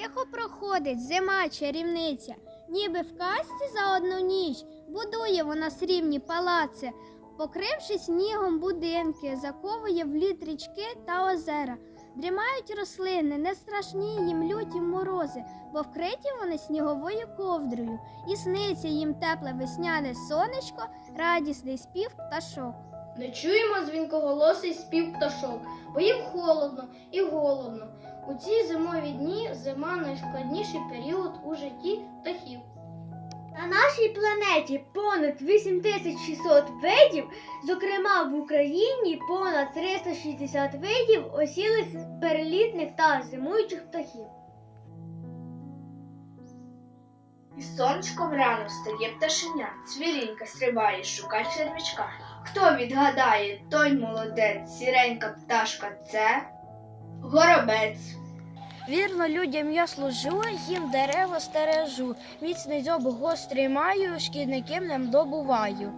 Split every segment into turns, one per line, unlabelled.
Тихо проходить зима чарівниця, ніби в казці за одну ніч будує вона срібні палаци, покривши снігом будинки, заковує в лід річки та озера. Дрімають рослини, не страшні їм люті морози, бо вкриті вони сніговою ковдрою, і сниться їм тепле весняне сонечко, радісний спів пташок.
Не чуємо дзвінкоголосий спів пташок, бо їм холодно і голодно. У ці зимові дні зима найскладніший період у житті птахів.
На нашій планеті понад 8600 видів, зокрема в Україні понад 360 видів осілих перелітних та зимуючих птахів.
І сонечком рано встає пташеня, цвірінька стрибає, шукає червячка. Хто відгадає, той молодець, сіренька пташка це горобець.
Вірно людям я служу, їм дерева стережу, міцний зоб гострий маю, шкідників не добуваю.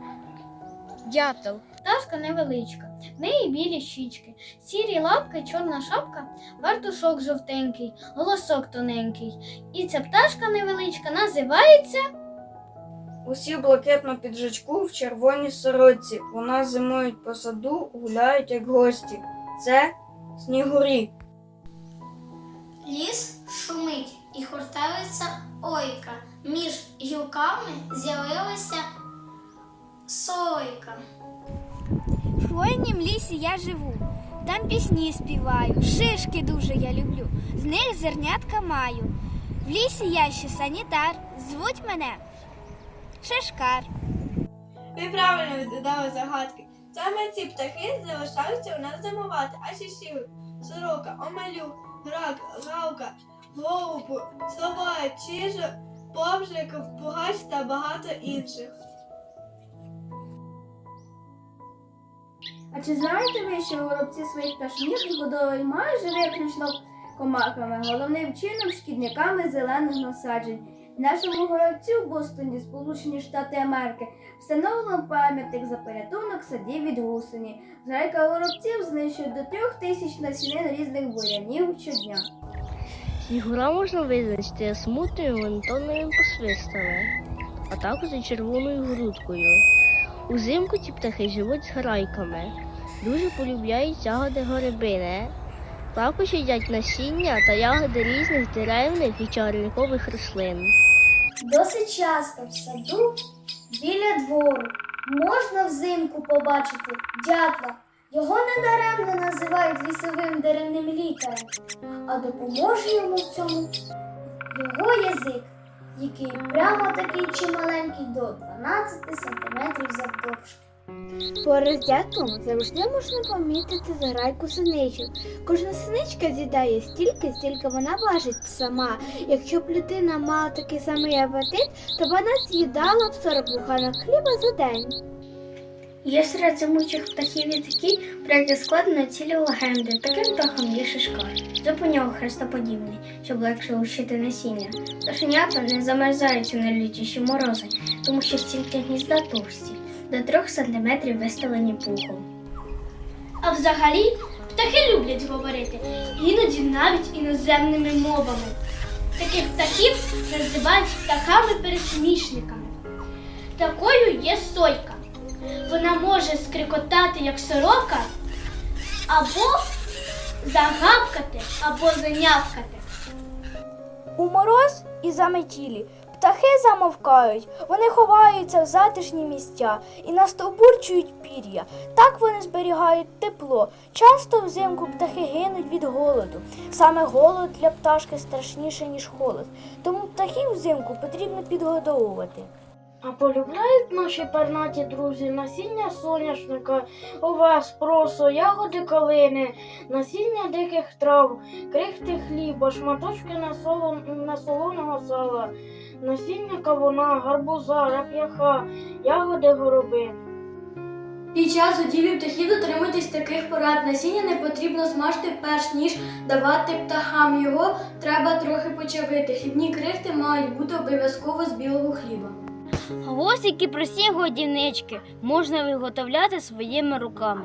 Дятел.
Пташка невеличка, в неї білі щічки, сірі лапки, чорна шапка, вартушок жовтенький, голосок тоненький. І ця пташка невеличка називається
Усі блакитно піджачку в червоній сорочці. Вона зимують по саду, гуляють як гості. Це снігурі.
Ліс шумить і хуртавиться ойка. Між гілками з'явилася сойка.
В хвойнім лісі я живу, там пісні співаю, шишки дуже я люблю, з них зернятка маю. В лісі я ще санітар, звуть мене Шишкар.
Ви правильно відгадали загадки. Саме ці птахи залишаються у нас зимувати, а ще. Сорока, омелю, грак, галка, голубу, сова, чижа, повжик, пугач та багато інших.
А чи знаєте ви, що горобці своїх пташнів згодовують майже виключно комахами, головним чином шкідниками зелених насаджень? Нашому горобцю в Бостоні, Сполучені Штати Америки, встановлено пам'ятник за порятунок садів від гусені. Зграйка горобців знищує до трьох тисяч насінин різних бурянів щодня.
Снігура можна визначити смутною монотонними посвистами, а також червоною грудкою. Узимку ці птахи живуть з грайками, дуже полюбляють ягоди горобини. Також їдять насіння та ягоди різних деревних і чагарникових рослин.
Досить часто в саду біля двору можна взимку побачити дятла. Його недаремно називають лісовим деревним лікарем, а допоможе йому в цьому його язик, який прямо такий чималенький до 12 см завдовжки.
Поряд дятлом завжди можна помітити заграйку синичок. Кожна синичка з'їдає стільки, стільки вона важить сама. Якщо б людина мала такий самий апетит, то вона з'їдала б 40 буханок хліба за день.
Є серед зимучих птахів і такі, про які складено цілі легенди. Таким птахом є у нього хрестоподібний, щоб легше ущити насіння. Пташенята не замерзають у найлютіші морози, тому що стільки гнізда товсті, до трьох сантиметрів виставлені пухом. А взагалі птахи люблять говорити, іноді навіть іноземними мовами. Таких птахів називають птахами-пересмішниками. Такою є сойка. Вона може скрикотати, як сорока, або загавкати, або занявкати.
У мороз і заметілі птахи замовкають, вони ховаються в затишні місця і настовбурчують пір'я. Так вони зберігають тепло. Часто взимку птахи гинуть від голоду. Саме голод для пташки страшніше, ніж холод. Тому птахів взимку потрібно підгодовувати.
А полюбляють наші пернаті друзі насіння соняшника, овес, просо, ягоди калини, насіння диких трав, крихти хліба, шматочки насолон- насолоного сала, насіння кавуна, гарбуза, рап'яха, ягоди горобини.
Під час годівлі птахів дотримуйтесь таких порад. Насіння не потрібно смажити перш ніж давати птахам. Його треба трохи почавити. Хлібні крихти мають бути обов'язково з білого хліба.
Гвоздики прості годівнички можна виготовляти своїми руками.